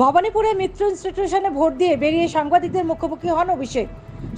ভবানীপুরে মিত্র ইনস্টিটিউশনে vote দিয়ে বেরিয়ে সাংবাদিকদের মুখোমুখি হন অভিষেক।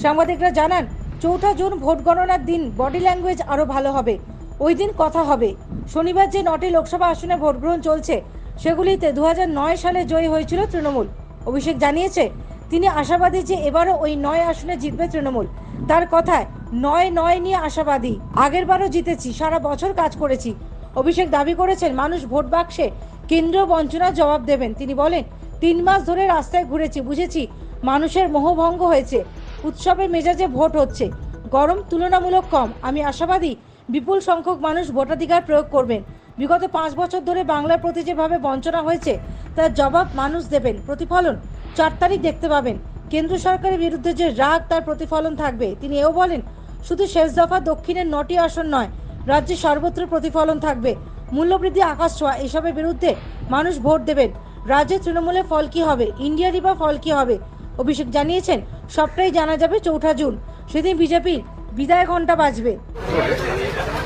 সাংবাদিকরা জানান, চৌঠা জুন ভোট গণনার দিন বডি ল্যাঙ্গুয়েজ আরও ভালো হবে। ওই দিন কথা হবে। শনিবার যে নটি লোকসভা আসনে ভোট গ্রহণ চলছে, সেগুলিতে দু হাজার নয় সালে জয়ী হয়েছিল তৃণমূল। অভিষেক জানিয়েছে, তিনি আশাবাদী যে এবারও ওই নয় আসনে জিতবে তৃণমূল। তার কথায়, নয় নয় নিয়ে আশাবাদী। আগেরবারও জিতেছি, সারা বছর কাজ করেছি। অভিষেক দাবি করেছেন, মানুষ ভোট বাক্সে কেন্দ্র বঞ্চনার জবাব দেবেন। তিনি বলেন তিন মাস ধরে রাস্তায় ঘুরেছি, বুঝেছি? মানুষের মোহভঙ্গ হয়েছে। উৎসবের মেজাজে ভোট হচ্ছে। গরম তুলনামূলক কম। আমি আশাবাদী, বিপুল সংখ্যক মানুষ ভোটাধিকার প্রয়োগ করবেন। বিগত পাঁচ বছর ধরে বাংলার প্রতি যেভাবে বঞ্চনা হয়েছে, তার জবাব মানুষ দেবেন। প্রতিফলন চার তারিখ দেখতে পাবেন। কেন্দ্র সরকারের বিরুদ্ধে যে রাগ, তার প্রতিফলন থাকবে। তিনি এও বলেন, শুধু শেষ দফা দক্ষিণের নটি আসন নয়, রাজ্যে সর্বত্র প্রতিফলন থাকবে। মূল্যবৃদ্ধি আকাশ ছোঁয়া, এসবের বিরুদ্ধে মানুষ ভোট দেবেন। রাজ্যে তৃণমূলের ফল কি হবে? ইন্ডিয়ারই বা ফল কি হবে? অভিষেক জানিয়েছেন, সবটাই জানা যাবে চৌঠা জুন। সেদিন বিজেপির বিদায় ঘণ্টা বাজবে।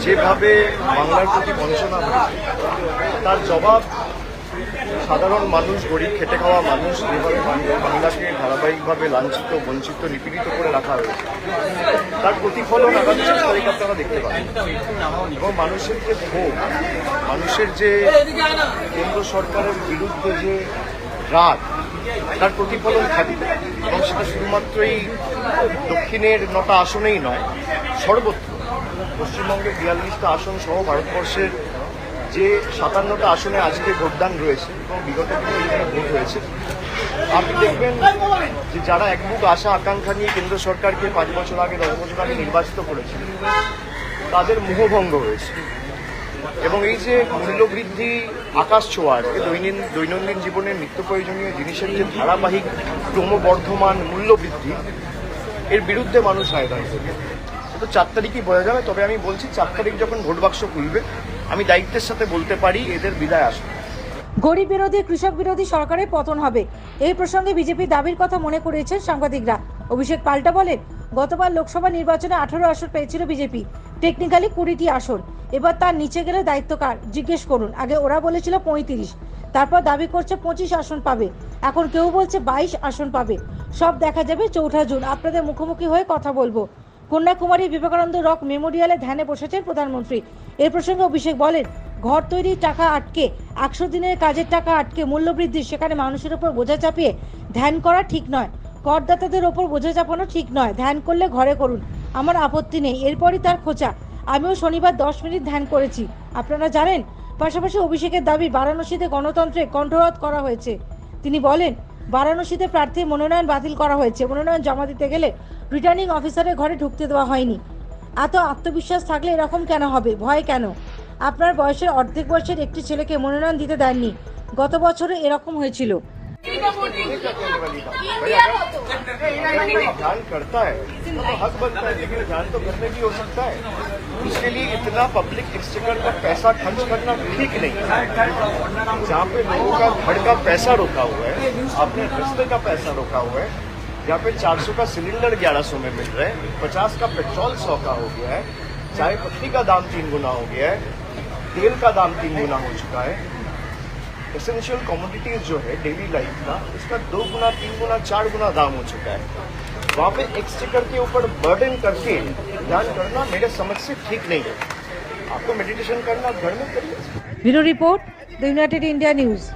যেভাবে বাংলার প্রতি বঞ্চনা তার জবাব সাধারণ মানুষ, গরিব, খেটে খাওয়া মানুষ যেভাবে বাংলা- বাংলাকে ধারাবাহিকভাবে লাঞ্ছিত, বঞ্চিত, নিপীড়িত করে রাখা হয়েছে, তার প্রতিফলন আগামী শেষ তারিখ আপনারা দেখতে পাবেন। এবং মানুষের যে ক্ষোভ, মানুষের যে কেন্দ্র সরকারের বিরুদ্ধে যে রাগ, তার প্রতিফলন থাকবে এবং সেটা শুধুমাত্রই দক্ষিণের নটা আসনেই নয়, সর্বত্র। পশ্চিমবঙ্গের বিয়াল্লিশটা আসন সহ ভারতবর্ষের যে সাতান্নটা আসনে আজকে ভোটদান রয়েছে এবং বিগত দিনে যেখানে ভোট হয়েছে, আপনি দেখবেন যে যারা একমুখ আশা আকাঙ্ক্ষা নিয়ে কেন্দ্র সরকারকে পাঁচ বছর আগে, দশ বছর আগে নির্বাচিত করেছিল, তাদের মোহভঙ্গ হয়েছে। এবং এই যে মূল্যবৃদ্ধি, আকাশ ছোঁয়া, আজকে দৈনিন, দৈনন্দিন জীবনের নিত্য প্রয়োজনীয় জিনিসের যে ধারাবাহিক ক্রমবর্ধমান মূল্যবৃদ্ধি, এর বিরুদ্ধে মানুষ আয়োজন করবে তো চার তারিখই বোঝা যাবে, তবে আমি বলছি চার তারিখ যখন ভোট বাক্স খুলবে আমি দায়িত্বের সাথে বলতে পারি, এদের বিদায় আসবে গরিব বিরোধী, কৃষক বিরোধী সরকারের পতন হবে। এই প্রসঙ্গে বিজেপি দাবির কথা মনে করিয়েছেন সাংবাদিকরা। অভিষেক পাল্টা বলেন, গতবার লোকসভা নির্বাচনে আঠারো আসন পেয়েছিল বিজেপি। টেকনিক্যালি কুড়িটি আসন। এবার তার নিচে গেলে দায়িত্ব কার? জিজ্ঞেস করুন। আগে ওরা বলেছিল পঁয়ত্রিশ। তারপর দাবি করছে পঁচিশ আসন পাবে। এখন কেউ বলছে বাইশ আসন পাবে। সব দেখা যাবে চৌঠা জুন। আপনাদের মুখোমুখি হয়ে কথা বলব। কন্যাকুমারী বিবেকানন্দ রক মেমোরিয়ালে ধ্যানে বসেছেন প্রধানমন্ত্রী। এর প্রসঙ্গে অভিষেক বলেন, ঘর তৈরির টাকা আটকে, একশো দিনের কাজের টাকা আটকে মূল্যবৃদ্ধি সেখানে মানুষের ওপর বোঝা চাপিয়ে ধ্যান করা ঠিক নয়। করদাতাদের ওপর বোঝা চাপানো ঠিক নয়। ধ্যান করলে ঘরে করুন। আমার আপত্তি নেই। এরপরই তার খোঁচা। আমিও শনিবার দশ মিনিট ধ্যান করেছি। আপনারা জানেন, পাশাপাশি অভিষেকের দাবি বারাণসীতে গণতন্ত্রে কণ্ঠরোধ করা হয়েছে। তিনি বলেন বারাণসীতে প্রার্থী মনোনয়ন বাতিল করা হয়েছে। মনোনয়ন জমা দিতে গেলে রিটার্নিং অফিসারের ঘরে ঢুকতে দেওয়া হয়নি। এত আত্মবিশ্বাস থাকলে এরকম কেন হবে? ভয় কেন? আপনার বয়সের অর্ধেক বয়সের একটি ছেলেকে মনোনয়ন দিতে দেননি। গত বছরে এরকম হয়েছিল। ध्यान करता है। तो हक बनता है, लेकिन ध्यान तो करने भी हो सकता है। इसके लिए इतना पब्लिक एक्सचेकर का पैसा खर्च करना ठीक नहीं जहाँ पे लोगों का घर का पैसा रोका हुआ है अपने रस्ते का पैसा रोका हुआ है, जहाँ पे 400 का सिलेंडर 1100 में मिल रहा है 50 का पेट्रोल 100 का हो गया है, चाय पत्ती का दाम तीन गुना हो गया है, तेल का दाम तीन गुना हो चुका है। एसेंशियल कॉमोडिटीज़ जो है डेली लाइफ का, इसका दो गुना, तीन गुना, चार गुना दाम हो चुका है। वहाँ पे एक के ऊपर बर्डन करके ध्यान करना मेरे समझ से ठीक नहीं है। आपको मेडिटेशन करना, घर में करिए। Bureau report, the united India news.